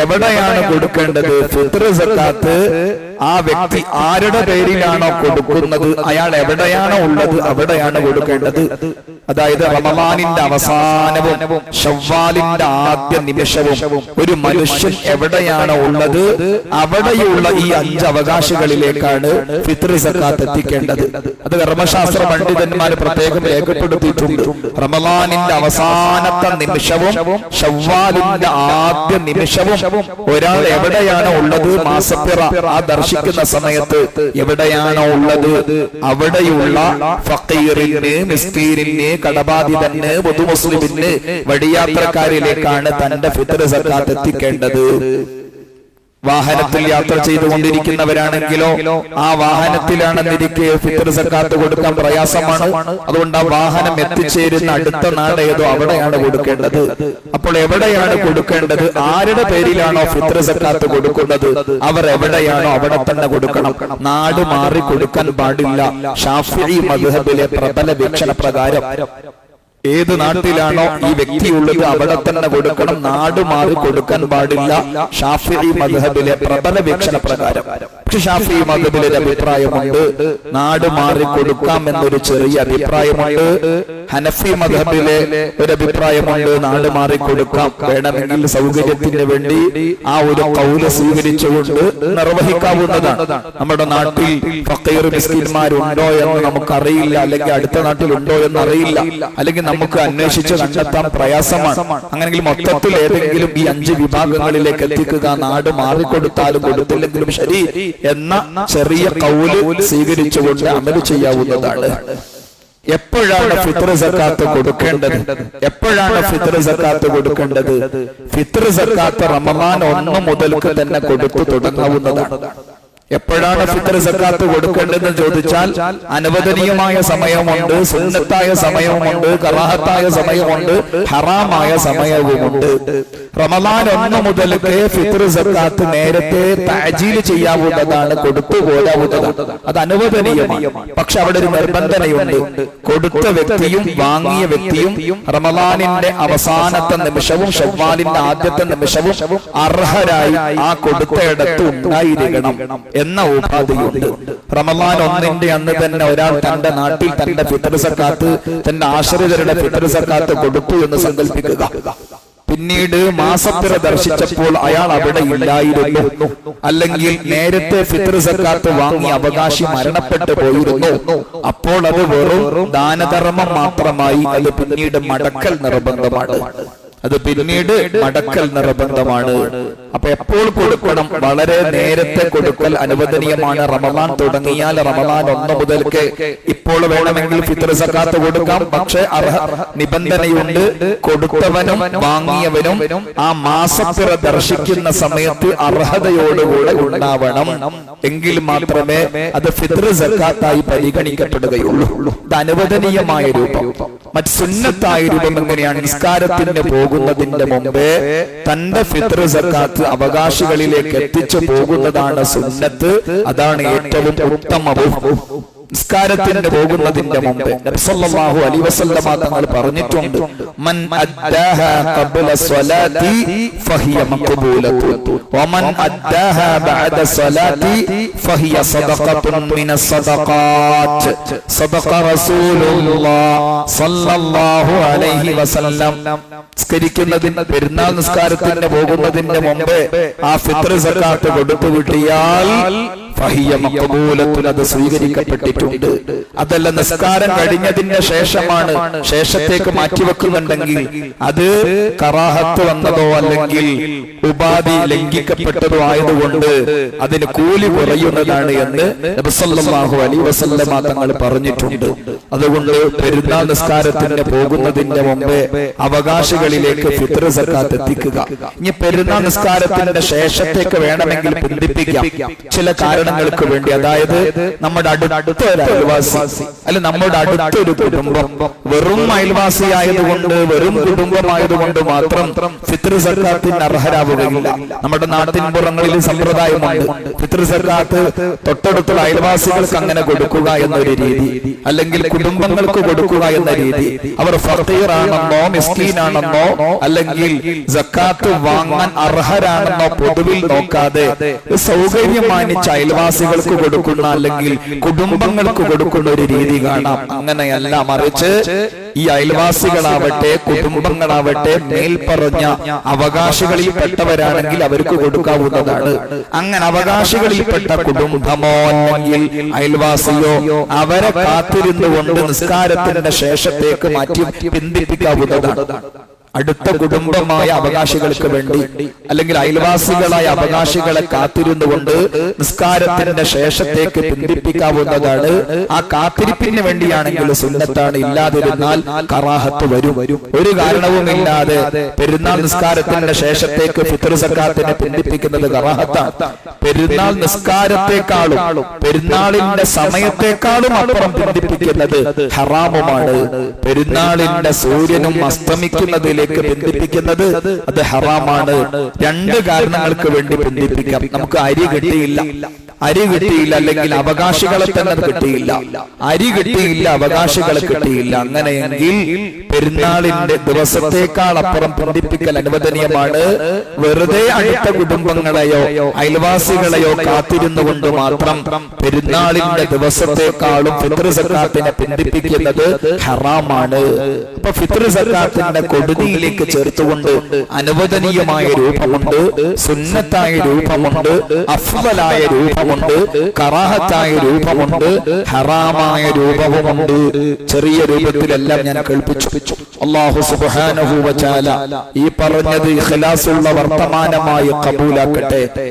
എവിടെയാണ് കൊടുക്കേണ്ടത്? ഫിത്ര സക്കാത്ത് ആ വ്യക്തി ആരുടെ പേരിലാണോ കൊടുക്കുന്നത്? അയാൾ എവിടെയാണോ ഉള്ളത്? അവിടെയാണ് കൊടുക്കേണ്ടത്? അതായത് റമമാനിന്റെ അവസാനവും ഷവ്വാലിന്റെ ആദ്യ നിമിഷവും ഒരു മനുഷ്യൻ എവിടെയാണോ ഉള്ളത്? അവിടെയുള്ള ഈ അഞ്ച് അവകാശങ്ങളിലേക്കാണ് ഫിത്ര സക്കാത്ത് എത്തിക്കേണ്ടത്. അത് കർമ്മശാസ്ത്ര പണ്ഡിതന്മാർ പ്രത്യേകം രേഖപ്പെടുത്തിയിട്ടുണ്ട്. റമമാനിന്റെ അവസാനത്തെ നിമിഷവും ഷവ്വാലിന്റെ ആദ്യ നിമിഷവും ഒരാൾ എവിടെയാണോ ഉള്ളത് മാസപ്പിറ ആ ദർശിക്കുന്ന സമയത്ത് എവിടെയാണോ ഉള്ളത് അവിടെയുള്ള ഫക്കീറിന് മിസ്കീരിന് കടബാധിതന് പൊതുമുസ്ലിമിന് വഴിയാത്രക്കാരിലേക്കാണ് തന്റെ ഫിത്തർ സക്കാത്ത് എത്തിക്കേണ്ടത്. വാഹനത്തിൽ യാത്ര ചെയ്തുകൊണ്ടിരിക്കുന്നവരാണെങ്കിലോ ആ വാഹനത്തിലാണ് വാഹനത്തിലാണെന്നിരിക്കെ ഫിത്തർ സക്കാത്ത് കൊടുക്കാൻ പ്രയാസമാണ്. അതുകൊണ്ട് ആ വാഹനം എത്തിച്ചേരുന്ന അടുത്ത നാട് ഏതോ അവിടെയാണ് കൊടുക്കേണ്ടത്. അപ്പോൾ എവിടെയാണ് കൊടുക്കേണ്ടത്? ആരുടെ പേരിലാണോ ഫിത്തർ സക്കാത്ത് കൊടുക്കുന്നത്? അവർ എവിടെയാണോ അവിടെ തന്നെ കൊടുക്കണം. നാട് മാറി കൊടുക്കാൻ പാടില്ല. ഷാഫി മധുഹബിലെ പ്രബല വീക്ഷണ പ്രകാരം ഏത് നാട്ടിലാണോ ഈ വ്യക്തി ഉള്ളത് അവിടെ തന്നെ കൊടുക്കണം നാട് മാറി കൊടുക്കാൻ പാടില്ല. ഷാഫി മദ്ഹബിലെ പ്രബല വീക്ഷണ പ്രകാരം. പക്ഷെ ഷാഫി ഒരു അഭിപ്രായമുണ്ട്. നാട് മാറി കൊടുക്കാം എന്നൊരു ചെറിയ അഭിപ്രായമുണ്ട്. ഹനഫി മദ്ഹബിലെ ഒരു അഭിപ്രായമുണ്ട്. നാട് മാറി കൊടുക്കാം. വേണമെങ്കിൽ സൗകര്യത്തിന് വേണ്ടി ആ ഒരു കൗല സ്വീകരിച്ചുകൊണ്ട് നിർവഹിക്കാവുന്നതാണ്. നമ്മുടെ നാട്ടിൽ ഫക്കീർ മിസ്കിന്മാരുണ്ടോ എന്ന് നമുക്കറിയില്ല. അല്ലെങ്കിൽ അടുത്ത നാട്ടിൽ ഉണ്ടോ എന്ന് അറിയില്ല അല്ലെങ്കിൽ നമുക്ക് അന്വേഷിച്ച് കണ്ടെത്താൻ പ്രയാസമാണ്. അങ്ങനെങ്കിൽ മൊത്തത്തിൽ ഏതെങ്കിലും ഈ അഞ്ച് വിഭാഗങ്ങളിലേക്ക് എത്തിക്കുക നാട് മാറിക്കൊടുത്താലും കൊടുത്തില്ലെങ്കിലും ശരി എന്ന ചെറിയ കൗൽ സ്വീകരിച്ചുകൊണ്ട് അമൽ ചെയ്യാവുന്നതാണ്. എപ്പോഴാണ് ഫിത്ര സക്കാത്ത് കൊടുക്കേണ്ടത്? എപ്പോഴാണ് ഫിത്ര സക്കാത്ത് കൊടുക്കേണ്ടത്? ഫിത്ര സക്കാത്ത് റമദാൻ ഒന്ന് മുതൽക്ക് തന്നെ കൊടുത്തു തുടങ്ങാവുന്നതാണ്. എപ്പോഴാണ് ഫിത്തർ സക്കാത്ത് കൊടുക്കേണ്ടതെന്ന് ചോദിച്ചാൽ അനുവദനീയമായ സമയമുണ്ട് സുന്നത്തായ സമയവുമുണ്ട് കറാഹത്തായ സമയമുണ്ട് ഹറാമായ സമയവുമുണ്ട്. റമദാൻ ഒന്ന് മുതൽക്ക് ഫിത്തർ സക്കാത്ത് നേരത്തെ താജീൽ ചെയ്യാവുന്നതാണ് കൊടുത്തു പോരാവുന്നതാണ്. അത് അനുവദനീയമാണ്. പക്ഷെ അവിടെ ഒരു നിർബന്ധനയുണ്ട്. കൊടുത്ത വ്യക്തിയും വാങ്ങിയ വ്യക്തിയും റമദാനിന്റെ അവസാനത്തെ നിമിഷവും ഷവ്വാലിന്റെ ആദ്യത്തെ നിമിഷവും അർഹരായി ആ കൊടുത്തയിടത്ത് ഉണ്ടായിരിക്കണം. എന്ന ഉപാധിയുണ്ട്. റമലാൻ ഒന്നിന്റെ അന്ന് തന്നെ ഒരാൾ തന്റെ നാട്ടിൽ തന്റെ പിതൃസക്കാത്ത് സക്കാത്ത് തന്റെ ആശ്രിതരുടെ പിതൃസക്കാത്ത് സക്കാത്ത് കൊടുത്തു എന്ന് സങ്കല്പിക്കുക പിന്നീട് മാസപ്പിറ ദർശിച്ചപ്പോൾ അയാൾ അവിടെ ഇല്ലായിരുന്നു. അല്ലെങ്കിൽ നേരത്തെ ഫിത്ർ സക്കാത്ത് വാങ്ങി അവകാശി മരണപ്പെട്ടു പോയിരുന്നു. അപ്പോൾ അത് വെറും ദാനധർമ്മം മാത്രമായി അത് പിന്നീട് മടക്കൽ നിർബന്ധമാണ്. അത് പിന്നീട് മടക്കൽ നിർബന്ധമാണ്. അപ്പൊ എപ്പോൾ കൊടുക്കണം? വളരെ നേരത്തെ കൊടുക്കൽ അനുവദനീയമാണ്. റമദാൻ തുടങ്ങിയാൽ റമദാൻ ഒന്ന് മുതൽക്ക് ഇപ്പോൾ വേണമെങ്കിൽ ഫിത്തർ സക്കാത്ത് കൊടുക്കാം. പക്ഷെ നിബന്ധനയുണ്ട്. കൊടുത്തവനും വാങ്ങിയവനും ആ മാസപ്പിറ ദർശിക്കുന്ന സമയത്ത് അർഹതയോടുകൂടെ ഉണ്ടാവണം. എങ്കിൽ മാത്രമേ അത് ഫിത്തർ സക്കാത്തായി പരിഗണിക്കപ്പെടുകയുള്ളൂ. അനുവദനീയമായ രൂപം. മറ്റ് സുന്നത്തായ രൂപം എങ്ങനെയാണ്? നിസ്കാരത്തിന് പോകുന്നതിന്റെ മുമ്പേ തന്റെ ഫിത്ര സക്കാത്ത് അവകാശികളിലേക്ക് എത്തിച്ചു പോകുന്നതാണ് സുന്നത്ത്. അതാണ് ഏറ്റവും ഉത്തമവും. നിസ്കാരത്തിന് പോകുന്നതിന്റെ മുമ്പ് സല്ലല്ലാഹു അലൈഹി വസല്ലമ തങ്ങൾ പറഞ്ഞിട്ടുണ്ട്. മൻ അദ്ദാഹ ഖബ്ല സ്വലാത്തി ഫഹിയ മഖബൂലത്തു വമൻ അദ്ദാഹ ബഅദ സ്വലാത്തി ഫഹിയ സദഖത്തുൻ മിന സദഖാത്ത്. സദഖ റസൂലുള്ളാഹ് സല്ലല്ലാഹു അലൈഹി വസല്ലം നിസ്കരിക്കുന്നതിന് പെരുന്നാൾ നിസ്കാരത്തിന് പോകുന്നതിന്റെ മുമ്പ് ആ ഫിത്ർ സക്കാത്ത് കൊടുത്തു വിട്ടിയാൽ അത് സ്വീകരിക്കപ്പെട്ടിട്ടുണ്ട്. അതല്ല നിസ്കാരം കഴിഞ്ഞതിന്റെ ശേഷമാണ് ശേഷത്തേക്ക് മാറ്റിവെക്കുന്നുണ്ടെങ്കിൽ അത് കറാഹത്ത് വന്നതോ അല്ലെങ്കിൽ ഉപാധി ലംഘിക്കപ്പെട്ടതോ ആയതുകൊണ്ട് അതിന് കൂലി കുറയുന്നതാണ് എന്ന് നബി സല്ലല്ലാഹു അലൈഹി വസല്ലമ തങ്ങൾ പറഞ്ഞിട്ടുണ്ട്. അതുകൊണ്ട് പെരുന്നാൾ നിസ്കാരത്തിന് പോകുന്നതിന്റെ മുമ്പേ അവകാശികളിലേക്ക് ഫിത്ർ സക്കാത്ത് എത്തിക്കുക. ഇനി പെരുന്നാൾ നിസ്കാരത്തിന്റെ ശേഷത്തേക്ക് വേണമെങ്കിൽ പിന്തിപ്പിക്കാം. ചില കാരണ കാരണങ്ങൾക്ക് വേണ്ടി. അതായത് നമ്മുടെ അടുത്ത ഒരു അയൽവാസി അല്ലെ നമ്മുടെ അടുത്തൊരു കുടുംബം. വെറും അയൽവാസി ആയതുകൊണ്ട് വെറും കുടുംബമായതുകൊണ്ട് മാത്രം സക്കാത്തിന് അർഹരാവുകയില്ല. നമ്മുടെ നാട്ടിൻ പുറങ്ങളിൽ സമ്പ്രദായമുണ്ട്. ഫിത്ർ സക്കാത്ത് തൊട്ടടുത്തുള്ള അയൽവാസികൾക്ക് അങ്ങനെ കൊടുക്കുക എന്നൊരു രീതി അല്ലെങ്കിൽ കുടുംബങ്ങൾക്ക് കൊടുക്കുക എന്ന രീതി. അവർ ഫത്തീറാണെന്നോ മിസ്കീനാണെന്നോ അല്ലെങ്കിൽ ജക്കാത്ത് വാങ്ങാൻ അർഹരാണെന്നോ പൊതുവിൽ നോക്കാതെ സൗകര്യം മാനിച്ച അയൽവാസികൾക്ക് കൊടുക്കുന്ന അല്ലെങ്കിൽ കുടുംബങ്ങൾക്ക് കൊടുക്കുന്ന ഒരു രീതി കാണാം. അങ്ങനെയല്ല മറിച്ച് ഈ അയൽവാസികളാവട്ടെ കുടുംബങ്ങളാവട്ടെ മേൽപ്പറഞ്ഞ അവകാശികളിൽ പെട്ടവരാണെങ്കിൽ അവർക്ക് കൊടുക്കാവുന്നതാണ്. അങ്ങനെ അവകാശികളിൽപ്പെട്ട കുടുംബമോ അല്ലെങ്കിൽ അയൽവാസിയോ അവരെ കാത്തിരുന്നു കൊണ്ട് നിസ്കാരത്തിന്റെ ശേഷത്തേക്ക് മാറ്റി പിന്തിപ്പിക്കാവുന്നതാണ് അടുത്ത കുടുംബമായ അവകാശികൾക്ക് വേണ്ടി അല്ലെങ്കിൽ അയൽവാസികളായ അവകാശികളെ കാത്തിരുന്നുകൊണ്ട് നിസ്കാരത്തിന്റെ ശേഷത്തേക്ക് പിന്തിപ്പിക്കാവുന്നതാണ് ആ കാത്തിരിപ്പിന് വേണ്ടിയാണെങ്കിൽ സുന്നത്താണ്. ഇല്ലാതിരുന്നാൽ കറാഹത്ത് വരും. ഒരു കാരണവും ഇല്ലാതെ പെരുന്നാൾ നിസ്കാരത്തിന്റെ ശേഷത്തേക്ക് ഫിത്ർ സക്കാത്തിനെ പിന്തിപ്പിക്കുന്നത് കറാഹത്താണ്. പെരുന്നാൾ നിസ്കാരത്തെക്കാളും പെരുന്നാളിന്റെ സമയത്തെക്കാളും അപ്പുറം പിന്തിപ്പിക്കുന്നത് ഹറാമുമാണ്. പെരുന്നാളിന്റെ സൂര്യനും അസ്തമിക്കുന്നതിലേക്ക് ബന്ധിപ്പിക്കുന്നത് അത് ഹറാമാണ്. രണ്ട് കാരണങ്ങൾക്ക് വേണ്ടി ബന്ധിപ്പിക്കാം. നമുക്ക് അരി കിട്ടിയില്ല. അരി കിട്ടിയില്ല അല്ലെങ്കിൽ അവകാശികളെ തന്നെ കിട്ടിയില്ല. അരി കിട്ടിയില്ല അവകാശികളെ കിട്ടിയില്ല. അങ്ങനെയെങ്കിൽ പെരുന്നാളിന്റെ ദിവസത്തേക്കാൾ അപ്പുറം പ്രതിപ്പിക്കൽ അനുവദനീയമാണ്. വെറുതെ അടുത്ത കുടുംബങ്ങളെയോ അയൽവാസികളെയോ കാത്തിരുന്നു കൊണ്ട് മാത്രം പെരുന്നാളിന്റെ ദിവസത്തെക്കാളും ഫിത്ർ സക്കാത്തിനെ പിന്തിപ്പിക്കുന്നത് ഹറാമാണ്. അപ്പൊ ഫിത്ർ സക്കാത്തിന്റെ കൊടുതിയിലേക്ക് ചേർത്തുകൊണ്ട് അനുവദനീയമായ രൂപമുണ്ട് സുന്നത്തായ രൂപമുണ്ട് അഫ്വലായ രൂപമുണ്ട് കറാഹത്തായ രൂപമുണ്ട് ഹറാമായ രൂപവുമുണ്ട്. ചെറിയ രൂപത്തിലെല്ലാം ഞാൻ കേൾപ്പിച്ചു. അള്ളാഹു സുബ്ഹാനഹു വതആല ഈ പറഞ്ഞത് ഇഖ്ലാസുള്ള വർത്തമാനമായി കബൂലാക്കട്ടെ.